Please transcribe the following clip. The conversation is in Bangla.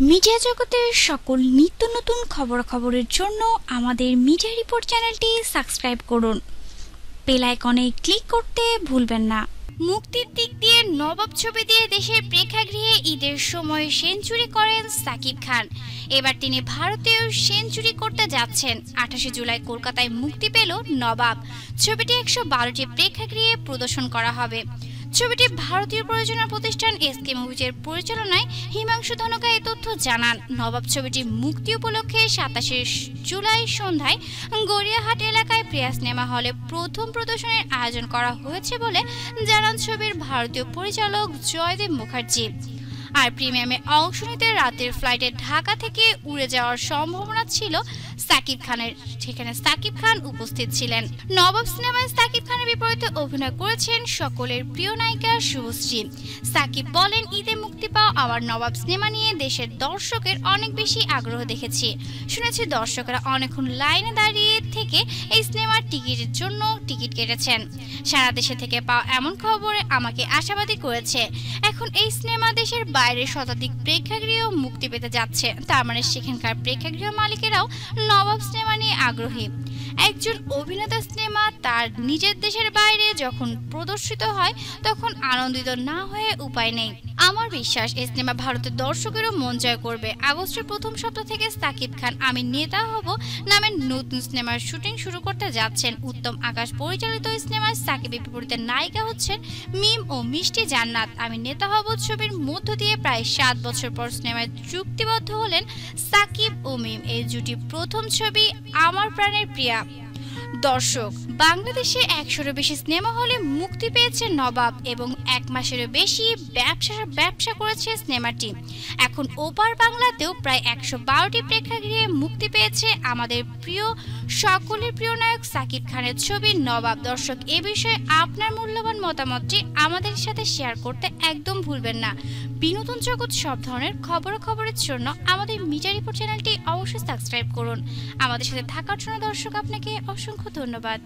মিডিয়া জগতের সকল নিত্য নতুন খবরাখবরের জন্য আমাদের মিডিয়া রিপোর্ট চ্যানেলটি সাবস্ক্রাইব করুন। বেল আইকনে ক্লিক করতে ভুলবেন না। মুক্তির দিক দিয়ে নবাব ছবি দিয়ে দেশের প্রেক্ষাগৃহে ঈদের সময় সেঞ্চুরি করেন সাকিব খান। এবার তিনি ভারতীয় সেঞ্চুরি করতে যাচ্ছেন। আঠাশে জুলাই কলকাতায় মুক্তি পেল নবাব। ছবিটি একশো বারোটি প্রেক্ষাগৃহে প্রদর্শন করা হবে। ছবিটি ভারতীয় প্রযোজনা প্রতিষ্ঠান এসকে মুভিজের পরিচালনায় হিমাংশু ধনকা এই তথ্য জানান। নবাব ছবিটি মুক্তি উপলক্ষে সাতাশে জুলাই সন্ধ্যায় গড়িয়াহাট এলাকায় প্রিয়া সিনেমা হলে প্রথম প্রদর্শনের আয়োজন করা হয়েছে বলে জানান ছবির ভারতীয় পরিচালক জয়দেব মুখার্জি। আর প্রিমিয়ামে অংশ নিতে রাতের ফ্লাইটে ঢাকা থেকে উড়ে যাওয়ার সম্ভাবনা ছিল সাকিব খানের সেখানে সাকিব খান উপস্থিত ছিলেন। নবাব সিনেমায় সাকিব খানের বিপরীতে অভিনয় করেছেন সকলের প্রিয় নায়িকা শুভশ্রী। সাকিব বলেন, ঈদে মুক্তি পাওয়া আমার নবাব সিনেমা নিয়ে দেশের দর্শকের অনেক বেশি আগ্রহ দেখেছি। শুনেছি দর্শকরা অনেকক্ষণ লাইনে দাঁড়িয়ে থেকে এই সিনেমার টিকিটের জন্য টিকিট কেটেছেন। সারা দেশে থেকে পাওয়া এমন খবরে আমাকে আশাবাদী করেছে। এখন এই সিনেমা দেশের বাইরে শতাধিক প্রেক্ষাগৃহ মুক্তি পেতে যাচ্ছে। তার মানে সেখানকার প্রেক্ষাগৃহ মালিকেরাও নবাব সিনেমা নিয়ে আগ্রহী। একজন অভিনেতা সিনেমা তার নিজের দেশের বাইরে যখন প্রদর্শিত হয়, তখন আনন্দিত না হয়ে উপায় নেই। আমার বিশ্বাস, এই সিনেমা ভারতের দর্শকেরও মন জয় করবে। আগস্টের প্রথম সপ্তাহ থেকে সাকিব খান আমি নেতা হব নামের নতুন সিনেমার শুটিং শুরু করতে যাচ্ছেন। উত্তম আকাশ পরিচালিত এই সিনেমায় সাকিবের বিপরীতে নায়িকা হচ্ছেন মিম ও মিষ্টি জান্নাত। আমি নেতা হব ছবির মধ্য দিয়ে প্রায় সাত বছর পর সিনেমায় চুক্তিবদ্ধ হলেন সাকিব ও মিম। এই জুটি প্রথম ছবি আমার প্রাণের প্রিয়া। দর্শক, বাংলাদেশে একশোরও বেশি সিনেমা হলে মুক্তি পেয়েছে নবাব এবং এক মাসেরও বেশি ব্যবসা ব্যবসা করেছে সিনেমাটি। এখন ওপার বাংলাতেও প্রায় একশো বারোটি প্রেক্ষাগৃহে মুক্তি পেয়েছে আমাদের প্রিয়, সকলের প্রিয় নায়ক সাকিব খানের ছবি নবাব। দর্শক, এ বিষয়ে আপনার মূল্যবান মতামতটি আমাদের সাথে শেয়ার করতে একদম ভুলবেন না। বিনোদন জগৎ সব ধরনের খবরাখবরের জন্য আমাদের মিডিয়া রিপোর্ট চ্যানেলটি অবশ্যই সাবস্ক্রাইব করুন। আমাদের সাথে থাকার জন্য দর্শক, আপনাকে অসংখ্য ধন্যবাদ।